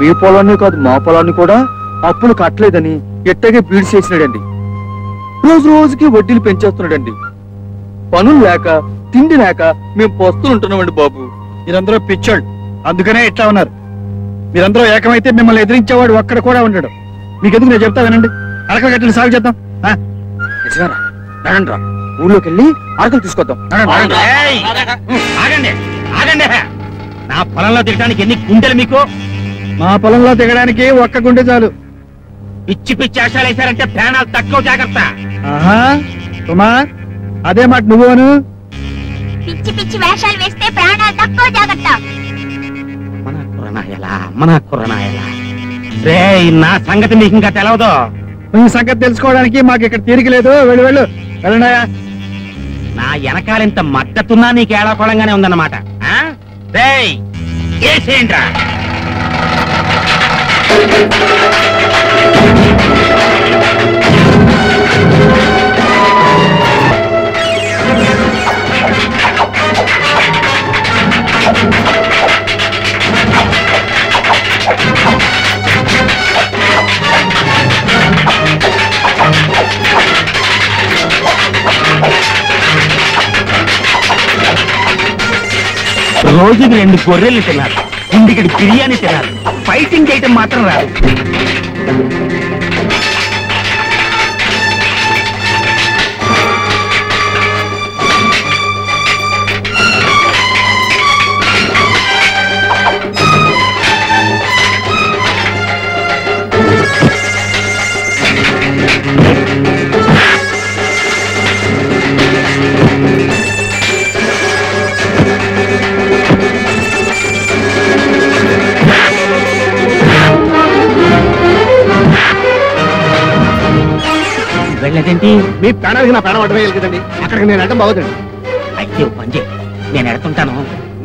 మీ పొలాన్ని కాదు మా పొలాన్ని కూడా అప్పులు కట్టలేదని ఎట్టగే బీడు చేసినాడండి. రోజు రోజుకి వడ్డీలు పెంచేస్తున్నాడండి. పనులు లేక తిండి లేక మేము పస్తులు ఉంటున్నామండి బాబు. మీరందరూ పిచ్చోళ్ళు. అందుకనే ఇట్లా ఉన్నారు. మీరందరూ ఏకమైతే మిమ్మల్ని ఎదిరించేవాడు ఒక్కడ కూడా ఉండడు. మీకు ఎందుకు నేను చెప్తా వినండి. అరక గట్టిని సాగు చేద్దాం. నిజమేరా నడండి రా. ఊళ్ళోకి వెళ్ళి ఆకలి తీసుకొద్దాం! ఆగండి. ఆగండి. నా పొలంలో తిరగడానికి ఎన్ని గుండెలు మీకు? మా పొలంలో దిగడానికి ఒక్క గుండె చాలు. పిచ్చి పిచ్చి ఆశాలు వేశారంటే ప్రాణాలు తక్కువ జాగ్రత్త. ఆహా కుమార్ అదే మాట నువ్వును పిచ్చి పిచ్చి వేషాలు వేస్తే ప్రాణాలు తక్కువ జాగ్రత్త. మన కురనాయలా మన కురనాయలా రే నా సంగతి మీకు ఇంకా తెలవదు. ఈ సంగతి తెలుసుకోవడానికి మాకు ఇక్కడ తీరిక లేదు. వెళ్ళు వెళ్ళు. వెళ్ళండాయా నా వెనకాలింత మద్దతున్నా నీకు ఏడాకోళంగానే ఉందన్నమాట. ఆ? రేయ్ ఏసేంట్రా రోజుకి రెండు గొర్రెలు తినాలి. ఇంటికి బిర్యానీ తినాలి. ఫైటింగ్ చేయటం మాత్రం రాదు. వెళ్ళదేంటి? మీ ప్రాణానికి నా ప్రాణం అడ్డమేయాలి కదండి. అక్కడికి నేను అడ్డం బాగుదండి. అయితే పని చేయి నేను ఎడుతుంటాను.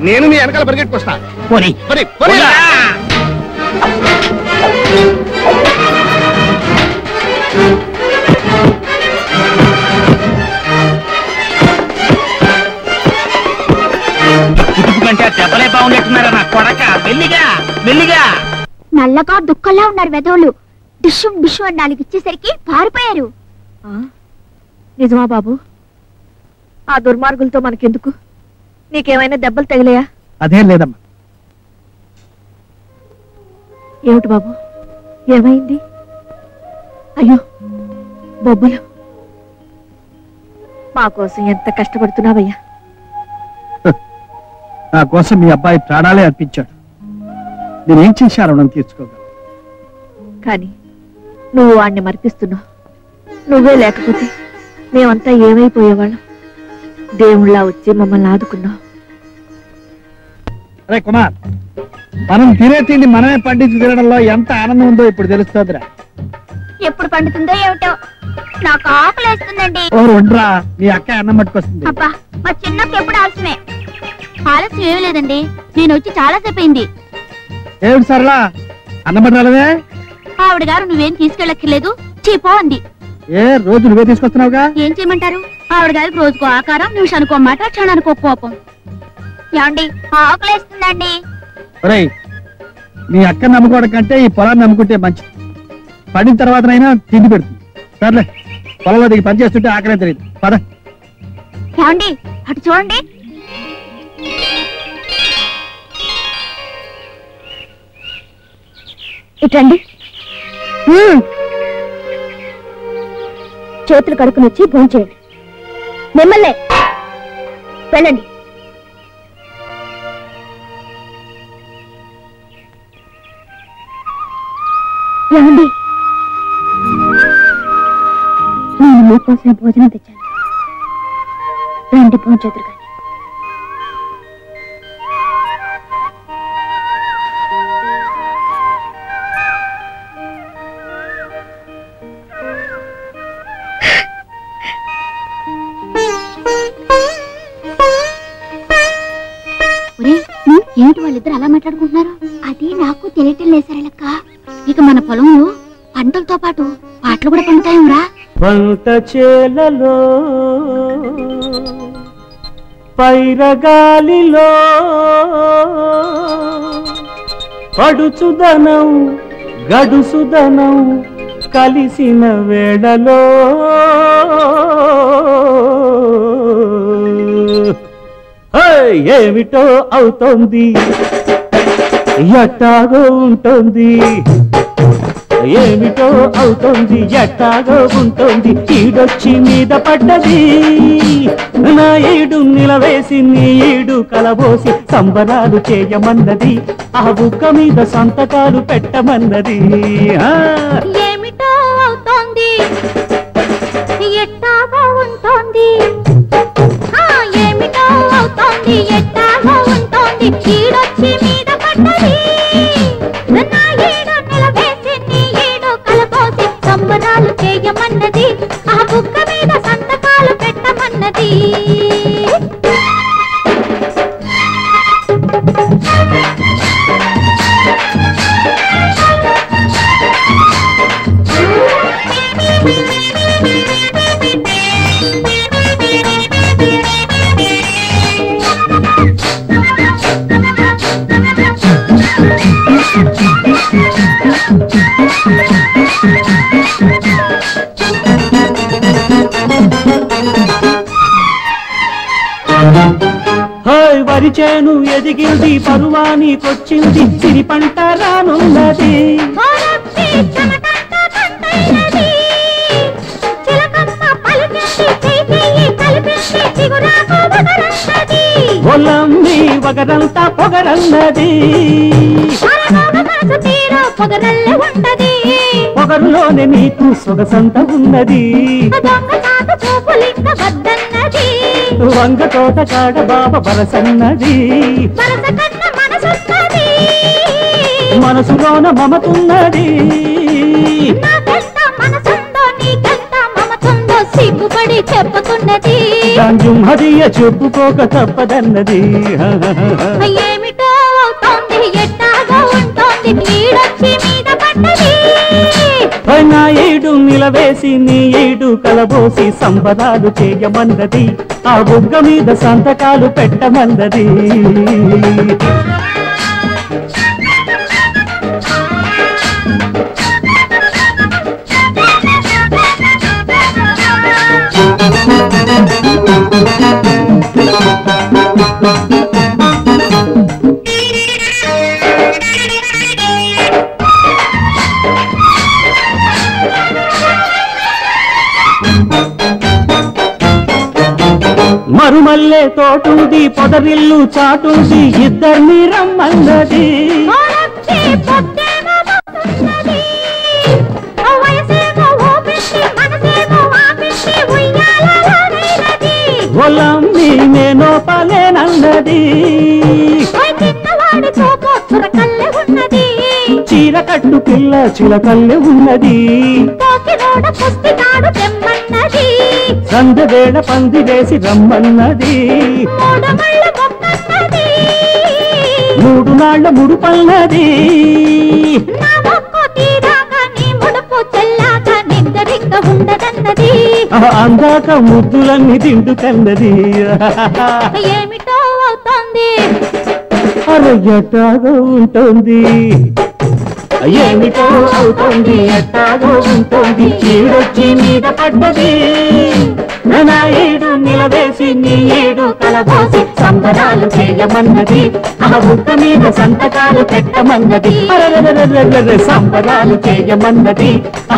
నేను మీ వెనకాల పరిగెట్టుకొస్తా పోనీ. మరి మరి కుటుకు కంటే ఆ దెబ్బలే బాగున్నట్టున్నారా నా కొడక. మెల్లిగా మెల్లిగా నల్లగా దుఃఖంలా ఉన్నారు వెధవులు డిషు డిషు అని నాలుగు ఇచ్చేసరికి పారిపోయారు. నిజమా బాబు? ఆ దుర్మార్గులతో మనకెందుకు? నీకేమైనా దెబ్బలు తగిలాయా? అదేం లేదమ్మా. ఏమిటి బాబు? ఏమైంది? అయ్యో బొబ్బులు. మా కోసం ఎంత కష్టపడుతున్నావయ్యా? నా కోసం మీ అబ్బాయి ప్రాణాలే అర్పించాడు. నేనేం చేశాను రుణం తీర్చుకోగలను? కానీ నువ్వు వాణ్ణి మర్పిస్తున్నావు. నువ్వే లేకపోతే మేమంతా ఏమైపోయేవాళ్ళం? దేవుళ్ళ వచ్చి మమ్మల్ని ఆదుకున్నావు. అరే కుమార్ మనం తినే తిండి మనమే పండించి తినడంలో ఎంత ఆనందం ఉందో ఇప్పుడు తెలుస్తుందిరా. ఎప్పుడు పండుతుందో ఏమిటో నాకు ఆకలి వేస్తుందండి ఓ వండ్రా మీ అక్క అన్నం పట్టుకొస్తుంది. అబ్బా మా చిన్నకి ఎప్పుడు ఆలస్యమే. ఆలస్యం ఏమీ లేదండి నేను వచ్చి చాలా సేపు అయింది. ఏమిటి సరళా అన్నం పట్టాలవే ఆవిడ గారు నువ్వేం తీసుకెళ్ళక్కర్లేదు చీపో అంది. ఏ రోజు నువ్వే తీసుకొస్తున్నావుగా? ఏం చేయమంటారు? ఆవిడ గారికి రోజుకో ఆకారం నిమిషానికో మాట క్షణానికో కోపం. ఏమండి ఆకలేస్తుందండి. ఒరేయ్ మీ అక్క నమ్ముకోవడం కంటే ఈ పొలాన్ని నమ్ముకుంటే మంచిది. పడిన తర్వాతనైనా తిండి పెడుతుంది. సర్లే పొలంలో దిగి పని చేస్తుంటే ఆకలే తెలియదు. పద. ఏమండి అటు చూడండి. ఇటండి చేతులు కడుకుని వచ్చి భోంచేయండి. మిమ్మల్నే వెళ్ళండి. ఏమండి? నేను మీకోసం భోజనం తెచ్చాను. రండి భోంచేతురు వాళ్ళిద్దరు అలా మాట్లాడుకుంటున్నారు? అది నాకు తెలియటం లేదు సరళక్క ఇక మన పొలంలో పంటలతో పాటు పాటలు కూడా పండుతాయేమరా పంట చేలలో పైరగాలిలో పడుచుదనం గడుసుదనం కలిసిన వేడలో ఏమిటో అవుతోంది? ఎట్టాగో ఉంటుంది? ఏమిటో అవుతోంది? ఎట్టాగో ఉంటుంది? ఈడొచ్చి మీద పడ్డది. నా ఈడు నిలవేసి నీ ఈడు కలబోసి సంబరాలు చేయమన్నది. ఆ బుక్క మీద సంతకాలు పెట్టమన్నది. ఏమిటో అవుతోంది? ఎట్టాగో ఉంటుంది? హాయ్ వరి చేను ఎదిగింది పరువానికొచ్చింది సిరి పంట రానున్నది. వగరంతా పొగరన్నది పొగరల్లే. పొగరులోనే నీకు సొగసంత ఉన్నది. వంగ తోట కాడ బాబ బరసన్నది. మనసులోన మమతున్నది చెప్పుకున్నది హదియ చెప్పుకోక తప్పదన్నది. ఏమిటో అవుతోంది ఎట్టాగో ఉంటోంది ఈడొచ్చి మీద పడ్డది. నా ఏడు నిలవేసి నీ ఏడు కలబోసి సంబరాలు చేయమన్నది. ఆ బుగ్గ మీద సంతకాలు పెట్టమన్నది. తోటుంది పొదరిల్లు చాటుంది ఇద్దరిని రమ్మన్నది. ఒలమ్మి నేను పలేనన్నది. చీర కట్టు పిల్ల చిలకల్లె ఉన్నది పుస్తికాడు. సందవేళ పంది వేసి రమ్మన్నది. మూడు ముళ్ళు మొక్కన్నది. మూడు నాళ్ళ ముడుపన్నది నా మొక్కు తీరాక నీ ముడుపు చెల్లాక నిద్దరింక ఉండదన్నది. ఆ అందాక ముద్దులన్నీ తిండుకన్నది ఏమిటో అవుతోంది? అరయ్యటాగా ఉంటుంది. ఏమిటో అవుతుంది ఎట్టాగో ఉంటుంది చీడొచ్చి మీద పడ్డది. నా ఏడు నిలవేసి నీ ఏడు కలబోసి సంబరాలు చేయమన్నది. ఆ బుక్క మీద సంతకాలు పెట్టమన్నది. సంబరాలు చేయమన్నది. ఆ